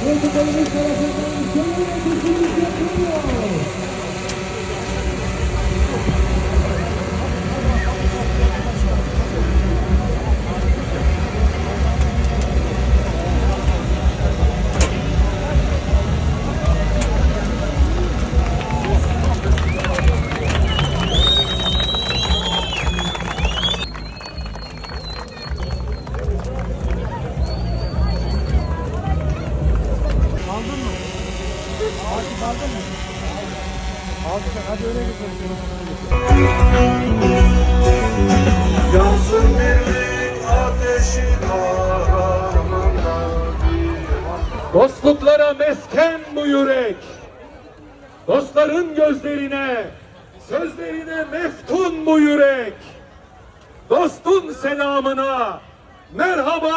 Protokolümüz tarafından şöyle Dostluklara mesken bu yürek. Dostların gözlerine, sözlerine meftun bu yürek. Dostun selamına merhaba